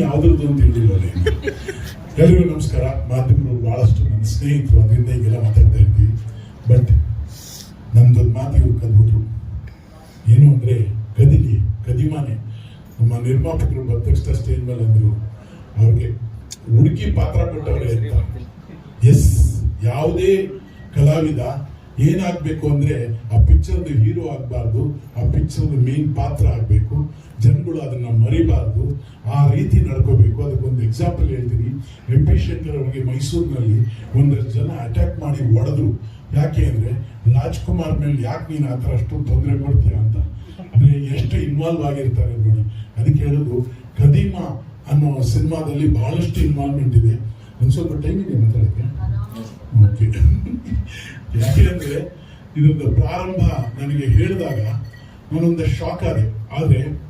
ಯಾವ್ದ್ರದ್ದು ಅಂತ ಹೇಳಿಲ್ಲ ಎಲ್ರಿಗೂ ನಮಸ್ಕಾರ. ಮಾಧ್ಯಮಗಳು ಬಹಳಷ್ಟು ನನ್ನ ಸ್ನೇಹಿತರು, ಅದರಿಂದ ಈಗೆಲ್ಲ ಮಾತಾಡ್ತಾ ಇರ್ತೀವಿ. ಬಟ್ ನಮ್ದೊಂದು ಮಾತು ಇವ್ರು ಏನು ಅಂದ್ರೆ ಕದಿಲಿ ಕದಿಮಾನೆ ನಮ್ಮ ನಿರ್ಮಾಪಕರು ಬಂದ ಸ್ಟೇಜ್ ಮೇಲೆ ಅಂದ್ರು. ಅವ್ರಿಗೆ ಹುಡುಕಿ ಪಾತ್ರ ಕೊಟ್ಟವರೇ ಅಂತ. ಎಸ್ ಯಾವುದೇ ಕಲಾವಿದ ಏನಾಗ್ಬೇಕು ಅಂದರೆ ಆ ಪಿಕ್ಚರ್ದು ಹೀರೋ ಆಗಬಾರ್ದು, ಆ ಪಿಕ್ಚರ್ದು ಮೇನ್ ಪಾತ್ರ ಆಗಬೇಕು, ಜನಗಳು ಅದನ್ನು ಮರಿಬಾರ್ದು, ಆ ರೀತಿ ನಡ್ಕೋಬೇಕು. ಅದಕ್ಕೊಂದು ಎಕ್ಸಾಂಪಲ್ ಹೇಳ್ತೀನಿ. ಎಂ ಪಿ ಶಂಕರ್ ಅವರಿಗೆ ಮೈಸೂರಿನಲ್ಲಿ ಒಂದಷ್ಟು ಜನ ಅಟ್ಯಾಕ್ ಮಾಡಿ ಹೊಡೆದ್ರು. ಯಾಕೆ ಅಂದರೆ ರಾಜ್ಕುಮಾರ್ ಮೇಲೆ ಯಾಕೆ ನೀನು ಆ ಥರ ಅಷ್ಟು ತೊಂದರೆ ಕೊಡ್ತೀಯ ಅಂತ? ಅಂದರೆ ಎಷ್ಟು ಇನ್ವಾಲ್ವ್ ಆಗಿರ್ತಾರೆ ನೋಡಿ. ಅದಕ್ಕೆ ಹೇಳೋದು, ಕದೀಮ ಅನ್ನೋ ಸಿನಿಮಾದಲ್ಲಿ ಬಹಳಷ್ಟು ಇನ್ವಾಲ್ವ್ಮೆಂಟ್ ಇದೆ. ಒಂದು ಸ್ವಲ್ಪ ಟೈಮ್ ಇದೆ ಮಾತಾಡೋಕ್ಕೆ? ಓಕೆ ಯಾಕೆ ಅಂದ್ರೆ ಇದೊಂದು ಪ್ರಾರಂಭ ನನಗೆ ಹೇಳಿದಾಗ ನಾನೊಂದು ಶಾಕ್ ಆದೆ. ಆದರೆ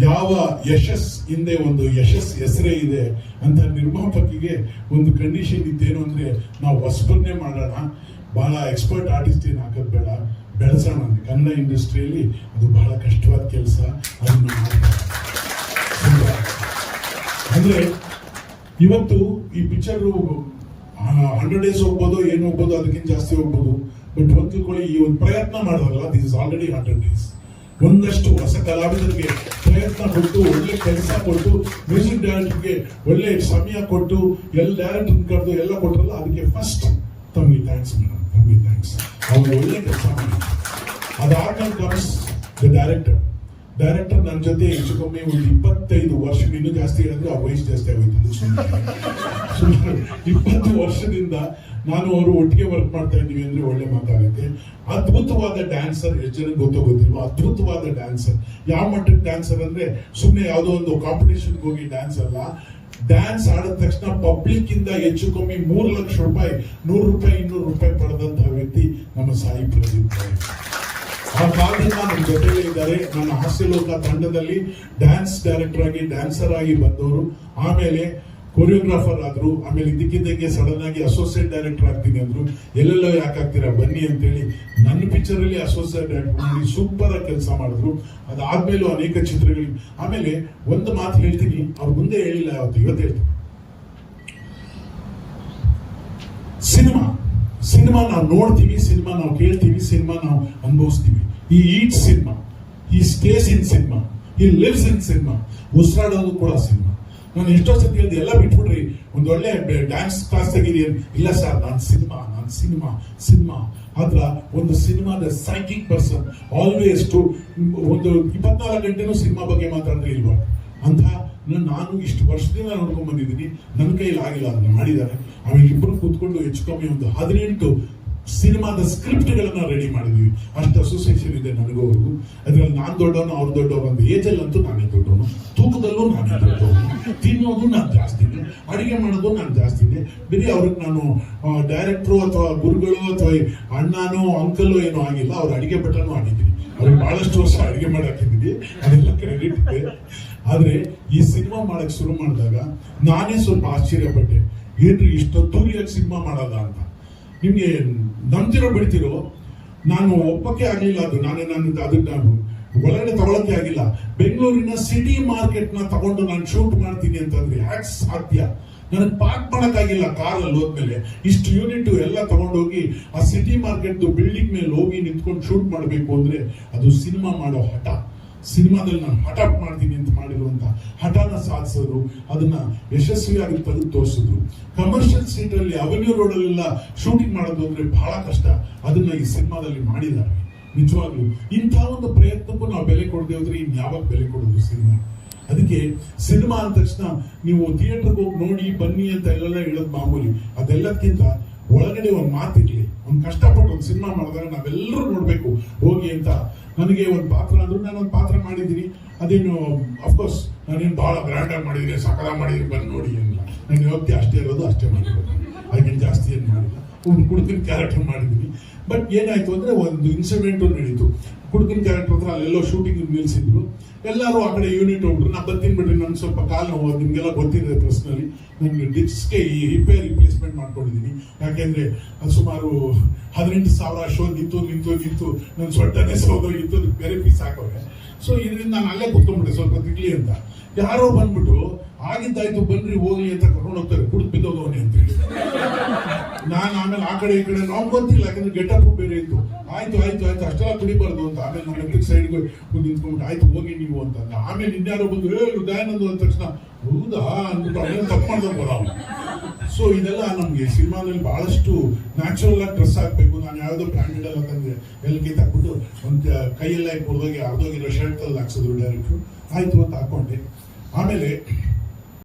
ಯಾವ ಯಶಸ್ ಹಿಂದೆ ಒಂದು ಯಶಸ್ ಹೆಸರೇ ಇದೆ ಅಂತ ನಿರ್ಮಾಪಕಿಗೆ ಒಂದು ಕಂಡೀಷನ್ ಇದ್ದೇನು ಅಂದ್ರೆ ನಾವು ಹೊಸಬನ್ನೇ ಮಾಡೋಣ. ಬಹಳ ಎಕ್ಸ್ಪರ್ಟ್ ಆರ್ಟಿಸ್ಟ್ ಏನು ಹಾಕೋದು ಬೇಡ. ಬೆಳೆಸೋಣ ಅಂತ. ಕನ್ನಡ ಇಂಡಸ್ಟ್ರಿಯಲ್ಲಿ ಅದು ಬಹಳ ಕಷ್ಟವಾದ ಕೆಲಸ. ಅದನ್ನು ಅಂದರೆ. ಅಂದ್ರೆ ಇವತ್ತು ಈ ಪಿಕ್ಚರ್ ಹಂಡ್ರೆಡ್ ಡೇಸ್ ಹೋಗ್ಬೋದು, ಏನು ಹೋಗ್ಬೋದು, ಅದಕ್ಕಿಂತ ಜಾಸ್ತಿ ಹೋಗ್ಬೋದು. ಬಟ್ ಒಂದು ಕೊಳಿ ಈ ಒಂದು ಪ್ರಯತ್ನ ಮಾಡೋದಲ್ಲ this is already hundred days ಒಂದಷ್ಟು ಹೊಸ ಕಲಾವಿದರಿಗೆ ಪ್ರಯತ್ನ ಕೊಟ್ಟು, ಒಳ್ಳೆ ಕೆಲಸ ಕೊಟ್ಟು ಮ್ಯೂಸಿಕ್ ಡೈರೆಕ್ಟರ್ಗೆ ಒಳ್ಳೆ ಸಮಯ ಕೊಟ್ಟು, ಎಲ್ಲ ಡೈರೆಕ್ಟರ್ ಕರೆದು ಎಲ್ಲ ಕೊಟ್ಟರಲ್ಲ ಅದಕ್ಕೆ ಫಸ್ಟ್ ತಮಗೆ ಥ್ಯಾಂಕ್ಸ್ ಮೇಡಮ್ ತಮಗೆ ಥ್ಯಾಂಕ್ಸ್ ಅವ್ರು ಒಳ್ಳೆ ಕೆಲಸ ಮಾಡಿ ಅದಾದ್ಮೇಲೆ ಕಮ್ಸ್ ದ ಡೈರೆಕ್ಟರ್ ಡೈರೆಕ್ಟರ್ ನನ್ನ ಜೊತೆ ಹೆಚ್ಚು ಕಮ್ಮಿ ಒಂದು ಇಪ್ಪತ್ತೈದು ವರ್ಷ ಇನ್ನೂ ಜಾಸ್ತಿ ಹೇಳಿದ್ರೆ ಆ ವಯಸ್ಸು ಜಾಸ್ತಿ ಆಗೋಯ್ತು. ಇಪ್ಪತ್ತು ವರ್ಷದಿಂದ ನಾನು ಅವರು ಒಟ್ಟಿಗೆ ವರ್ಕ್ ಮಾಡ್ತಾ ಇದ್ದೀವಿ ಅಂದ್ರೆ ಒಳ್ಳೆ ಮಾತಾಗುತ್ತೆ. ಅದ್ಭುತವಾದ ಡ್ಯಾನ್ಸರ್ ಎಷ್ಟು ಜನ ಗೊತ್ತಾಗೋದಿಲ್ವ ಅದ್ಭುತವಾದ ಡ್ಯಾನ್ಸರ್ ಯಾವ ಮಟ್ಟಕ್ಕೆ ಡ್ಯಾನ್ಸರ್ ಅಂದ್ರೆ ಸುಮ್ಮನೆ ಯಾವುದೋ ಒಂದು ಕಾಂಪಿಟೇಷನ್ಗೆ ಹೋಗಿ ಡ್ಯಾನ್ಸ್ ಅಲ್ಲ. ಡ್ಯಾನ್ಸ್ ಆಡಿದ ತಕ್ಷಣ ಪಬ್ಲಿಕ್ ಇಂದ ಹೆಚ್ಚು ಕಮ್ಮಿ ಮೂರು ಲಕ್ಷ ರೂಪಾಯಿ, ನೂರು ರೂಪಾಯಿ, ಇನ್ನೂರು ರೂಪಾಯಿ ಪಡೆದಂತಹ ವ್ಯಕ್ತಿ ನಮ್ಮ ಸಾಯಿ ಪ್ರದೀಪ್. ಆ ಕಾರಣ ನಮ್ಮ ಜೊತೆಲೇ ಇದ್ದಾರೆ. ನನ್ನ ಹಾಸ್ಯಲೋಕ ತಂಡದಲ್ಲಿ ಡ್ಯಾನ್ಸ್ ಡೈರೆಕ್ಟರ್ ಆಗಿ ಡ್ಯಾನ್ಸರ್ ಆಗಿ ಬಂದವರು. ಆಮೇಲೆ ಕೊರಿಯೋಗ್ರಾಫರ್ ಆದ್ರು. ಆಮೇಲೆ ಇದಕ್ಕಿದ್ದಂಗೆ ಸಡನ್ ಆಗಿ ಅಸೋಸಿಯೇಟ್ ಡೈರೆಕ್ಟರ್ ಆಗ್ತೀನಿ ಅಂದ್ರು. ಎಲ್ಲೆಲ್ಲೋ ಯಾಕೆ ಆಗ್ತೀರಾ? ಬನ್ನಿ ಅಂತೇಳಿ ನನ್ನ ಪಿಕ್ಚರಲ್ಲಿ ಅಸೋಸಿಯೇಟ್ ಡೈರೆಕ್ಟರ್ ಮಾಡಿ ಸೂಪರ್ ಆಗಿ ಕೆಲಸ ಮಾಡಿದ್ರು. ಅದಾದ್ಮೇಲೂ ಅನೇಕ ಚಿತ್ರಗಳು. ಆಮೇಲೆ ಒಂದು ಮಾತು ಹೇಳ್ತೀನಿ. ಅವ್ರು ಮುಂದೆ ಹೇಳಿಲ್ಲ ಯಾವತ್ತು ಇವತ್ತು ಹೇಳ್ತೀನಿ. ಸಿನಿಮಾ. ಸಿನಿಮಾ ನಾವು ನೋಡ್ತೀವಿ, ಸಿನಿಮಾ ನಾವು ಕೇಳ್ತೀವಿ, ಸಿನಿಮಾ ನಾವು ಅನುಭವಿಸ್ತೀವಿ. I eat cinema I stays in cinema I lives in cinema ಉಸಿರಾಡೋದು ಕೂಡ ಸಿನಿಮಾ ನಾನು ಎಷ್ಟೋ ಸತಿ ಹೇಳಿದೆ, ಎಲ್ಲ ಬಿಟ್ಬಿಡ್ರಿ. ಒಂದು ಒಳ್ಳೆ ಡ್ಯಾನ್ಸ್ ಕ್ಲಾಸ್ ತೆಗೀರಿ. ಇಲ್ಲ ಸರ್ ನಾನು ಸಿನಿಮಾ ನಾನು ಸಿನಿಮಾ ಸಿನಿಮಾ ಆದ್ರ ಒಂದು ಸಿನಿಮಾದ ಸೈಕಿಂಗ್ ಪರ್ಸನ್ ಆಲ್ವೇಸ್ ಟು ಒಂದು ಇಪ್ಪತ್ನಾಲ್ಕು ಗಂಟೆನೂ ಸಿನಿಮಾ ಬಗ್ಗೆ ಮಾತಾಡಿದ್ರೆ ಇಲ್ವಾ? ಅಂತ ನಾನು ಇಷ್ಟು ವರ್ಷದಿಂದ ನೋಡ್ಕೊಂಡ್ ಬಂದಿದ್ದೀನಿ. ನನ್ನ ಕೈಯಲ್ಲಿ ಆಗಿಲ್ಲ ಅದನ್ನ ಮಾಡಿದ್ದಾರೆ. ಇಬ್ಬರು ಕೂತ್ಕೊಂಡು ಹೆಚ್ಚು ಕಮ್ಮಿ ಒಂದು ಹದಿನೆಂಟು ಸಿನಿಮಾದ ಸ್ಕ್ರಿಪ್ಟ್ಗಳನ್ನ ರೆಡಿ ಮಾಡಿದ್ವಿ. ಅಷ್ಟು ಅಸೋಸಿಯೇಷನ್ ಇದೆ ನನಗೂ ಅವ್ರಿಗೂ ಅದರಲ್ಲಿ ನಾನು ದೊಡ್ಡವನು, ಅವ್ರು ದೊಡ್ಡವನು ಒಂದು ಏಜಲ್ಲಂತೂ ನಾನೇ ದೊಡ್ಡವನು. ತೂಕದಲ್ಲೂ ನಾನೇ ದೊಡ್ಡವನು. ತಿನ್ನೋದು ನಾನು ಇದೆ. ಅಡಿಗೆ ಮಾಡೋದು ನಾನು ಇದೆ. ಬರೀ ಅವ್ರಿಗೆ ನಾನು ಡೈರೆಕ್ಟ್ರು ಅಥವಾ ಗುರುಗಳು ಅಥವಾ ಅಣ್ಣನೋ ಅಂಕಲ್ಲೋ ಏನೋ ಆಗಿಲ್ಲ. ಅವ್ರು ಅಡಿಗೆ ಭಟ್ಟನೂ ಆಗಿದ್ದೀನಿ. ಅವ್ರಿಗೆ ಬಹಳಷ್ಟು ವರ್ಷ ಅಡಿಗೆ ಮಾಡಾಕಿದ್ದೀನಿ ಅದೆಲ್ಲ ಕ್ರೆಡಿಟ್ ಇದೆ. ಆದ್ರೆ ಈ ಸಿನಿಮಾ ಮಾಡಕ್ ಶುರು ಮಾಡಿದಾಗ ನಾನೇ ಸ್ವಲ್ಪ ಆಶ್ಚರ್ಯಪಟ್ಟೆ. ಏನ್ರಿ ಇಷ್ಟೊತ್ತೂರಿಯಾಗಿ ಸಿನಿಮಾ ಮಾಡೋದ ಅಂತ. ನಿಮ್ಗೆ ನಂಬ್ತಿರೋ ಬಿಡ್ತಿರೋ, ನಾನು ಒಪ್ಪಕ್ಕೆ ಆಗಲಿಲ್ಲ ಅದು. ನಾನೇ ನಾನು ಅದಕ್ಕೆ ನಾನು ಒಳಗಡೆ ತಗೊಳಕ್ಕೆ ಆಗಿಲ್ಲ. ಬೆಂಗಳೂರಿನ ಸಿಟಿ ಮಾರ್ಕೆಟ್ನ ತಗೊಂಡು ನಾನು ಶೂಟ್ ಮಾಡ್ತೀನಿ ಅಂತಂದ್ರೆ ಯಾಕೆ ಸಾಧ್ಯ? ನನಗೆ ಪಾರ್ಕ್ ಮಾಡಕ್ಕಾಗಿಲ್ಲ ಕಾರಲ್ಲಿ ಹೋದ್ಮೇಲೆ ಇಷ್ಟು ಯೂನಿಟ್ ಎಲ್ಲ ತಗೊಂಡೋಗಿ ಆ ಸಿಟಿ ಮಾರ್ಕೆಟ್ ಬಿಲ್ಡಿಂಗ್ ಮೇಲೆ ಹೋಗಿ ನಿಂತ್ಕೊಂಡು ಶೂಟ್ ಮಾಡಬೇಕು ಅಂದ್ರೆ ಅದು ಸಿನಿಮಾ ಮಾಡೋ ಹಠ. ಸಿನಿಮಾದಲ್ಲಿ ನಾನು ಹಠ ಮಾಡ್ತೀನಿ ಅಂತ ಮಾಡಿರುವಂತ ಹಠನ ಸಾಧಿಸಿದ್ರು ಅದನ್ನ ಯಶಸ್ವಿಯಾಗಿ ತೆಗೆದು ತೋರಿಸಿದ್ರು ಕಮರ್ಷಿಯಲ್ ಸೀಟ್ ಅಲ್ಲಿ ಅವೆನ್ಯೂ ರೋಡ್ ಅಲ್ಲೆಲ್ಲ ಶೂಟಿಂಗ್ ಮಾಡೋದು ಅಂದ್ರೆ ಬಹಳ ಕಷ್ಟ. ಅದನ್ನ ಈ ಸಿನಿಮಾದಲ್ಲಿ ಮಾಡಿದ್ದಾರೆ. ನಿಜವಾಗ್ಲೂ ಇಂಥ ಒಂದು ಪ್ರಯತ್ನಕ್ಕೂ ನಾವು ಬೆಲೆ ಕೊಡದೆ ಹೋದ್ರೆ ಇನ್ ಯಾವಾಗ ಬೆಲೆ ಕೊಡೋದು ಸಿನಿಮಾ ಅದಕ್ಕೆ ಸಿನಿಮಾ ಅಂದ ತಕ್ಷಣ ನೀವು ಥಿಯೇಟರ್ಗೆ ಹೋಗಿ ನೋಡಿ, ಬನ್ನಿ ಅಂತ ಎಲ್ಲ ಹೇಳೋದು ಮಾಮೂಲಿ. ಅದೆಲ್ಲಕ್ಕಿಂತ ಒಳಗಡೆ ಒಂದು ಮಾತಿರ್ಲಿ ಒಂದು ಕಷ್ಟಪಟ್ಟು ಒಂದು ಸಿನಿಮಾ ಮಾಡಿದಾಗ ನಾವೆಲ್ಲರೂ ನೋಡಬೇಕು. ಹೋಗಿ ಅಂತ ನನಗೆ ಒಂದು ಪಾತ್ರ ಅಂದ್ರು ನಾನು ಒಂದು ಪಾತ್ರ ಮಾಡಿದ್ದೀನಿ. ಅದೇನು ಅಫ್ಕೋರ್ಸ್ ನಾನೇನು ಬಹಳ ಗ್ರ್ಯಾಂಡ್ ಆಗಿ ಮಾಡಿದ್ದೀನಿ, ಸಕಲ ಮಾಡಿದ್ದೀನಿ ಬಂದು ನೋಡಿ ಏನಿಲ್ಲ ನನಗೆ ಯೋಗ್ಯ ಅಷ್ಟೇ ಇರೋದು, ಅಷ್ಟೇ ಮಾಡಿರೋದು. ಅದಕ್ಕಿಂತ ಜಾಸ್ತಿ ಏನು ಮಾಡಿಲ್ಲ. ಒಂದು ಕುಡ್ತೀನಿ ಕ್ಯಾರೆಕ್ಟರ್ ಮಾಡಿದ್ದೀನಿ. ಬಟ್ ಏನಾಯ್ತು ಅಂದ್ರೆ ಒಂದು ಇನ್ಸಿಡೆಂಟ್ ನಡೀತು. ಕುಡುಕಿನ ಕ್ಯಾರೆಕ್ಟರ್ ಹತ್ರ ಅಲ್ಲೆಲ್ಲೋ ಶೂಟಿಂಗ್ ನಿಲ್ಲಿಸಿದ್ರು ಎಲ್ಲರೂ ಆ ಕಡೆ ಯೂನಿಟ್ ಹೋಗ್ಬಿಟ್ರು. ನಾ ಬರ್ತೀನಿ ಬಿಡ್ರಿ ನನ್ಗೆ ಸ್ವಲ್ಪ ಕಾಲು ನೋವು ನಿಮ್ಗೆಲ್ಲ ಗೊತ್ತಿದೆ ಪರ್ಸ್ನಲ್ಲಿ ನನಗೆ ಡಿಸ್ಕ್ಗೆ ಈ ರಿಪೇರ್ ರಿಪ್ಲೇಸ್ಮೆಂಟ್ ಮಾಡ್ಕೊಂಡಿದ್ದೀನಿ ಯಾಕೆಂದ್ರೆ ಸುಮಾರು ಹದಿನೆಂಟು ಸಾವಿರ ಶೋ ನಿಂತು ನಿಂತು. ನಿಂತು ನನ್ನ ಸೊಟ್ಟನೆ ಸೋದೋಗಿತ್ತು ಬೇರೆ ಪೀಸ್ ಹಾಕೋರೆ ಸೊ ಇದರಿಂದ ನಾನು ಅಲ್ಲೇ ಕುತ್ಕೊಂಡ್ಬಿಟ್ಟೆ, ಸ್ವಲ್ಪ ತಿಗ್ಲಿ ಅಂತ. ಯಾರೋ ಬಂದ್ಬಿಟ್ಟು ಆಗಿದ್ದಾಯ್ತು ಬನ್ರಿ, ಹೋಗ್ಲಿ ಅಂತ ಕರ್ಕೊಂಡು ಹೋಗ್ತಾರೆ. ಕುಡಿದು ಬಿದ್ದೋದವನೇ ಅಂತ ಹೇಳಿ. ನಾನು ಆಮೇಲೆ ಆ ಕಡೆ ಈ ಕಡೆ ನಾವು ಗೊತ್ತಿಲ್ಲ, ಯಾಕಂದ್ರೆ ಗೆಟಪ್ ಬೇರೆ ಇತ್ತು. ಆಯ್ತು ಆಯ್ತು ಆಯ್ತು, ಅಷ್ಟೆಲ್ಲ ಕುಡಿಬಾರ್ದು ಅಂತ. ಆಮೇಲೆ ಎತ್ತಿಗೆ ಸೈಡ್ಗೆ ಹೋಗಿ ನಿಂತ್ಕೊಂಡ್ಬಿಟ್ಟು, ಆಯ್ತು, ಹೋಗಿ ನೀವು ಅಂತ. ಆಮೇಲೆ ಇನ್ಯಾರೋ ಬಂದು ಹೇ ದಯಾನಂದ್ ಅಂದ ತಕ್ಷಣ, ಹೌದಾ? ಅಂದ್ಬಿಟ್ಟು ಅವನೇನು ತಪ್ಪು ಮಾಡ್ದಂಗೆ ಬರೋ ಸೊ ಇದೆಲ್ಲ ನಮಗೆ ಸಿನಿಮಾದಲ್ಲಿ ಬಹಳಷ್ಟು ನ್ಯಾಚುರಲ್ ಆಗಿ ಡ್ರೆಸ್ ಹಾಕ್ಬೇಕು. ನಾನು ಯಾವುದೋ ಬ್ರ್ಯಾಂಡೆಡ್ ಎಲ್ಲ ತಂದೆ ಎಲ್ಲ ಕಿತ್ತಾಕ್ಬಿಟ್ಟು ಒಂದು ಕೈಯೆಲ್ಲ ಹೋದಾಗ ಅರ್ಧೋಗಿರೋ ಶರ್ಟ್ ಅಲ್ಲಿ ಹಾಕ್ಸಿದ್ರು ಡೈರೆಕ್ಟ್ರು ಆಯ್ತು, ಅಂತ ಹಾಕೊಂಡೆ. ಆಮೇಲೆ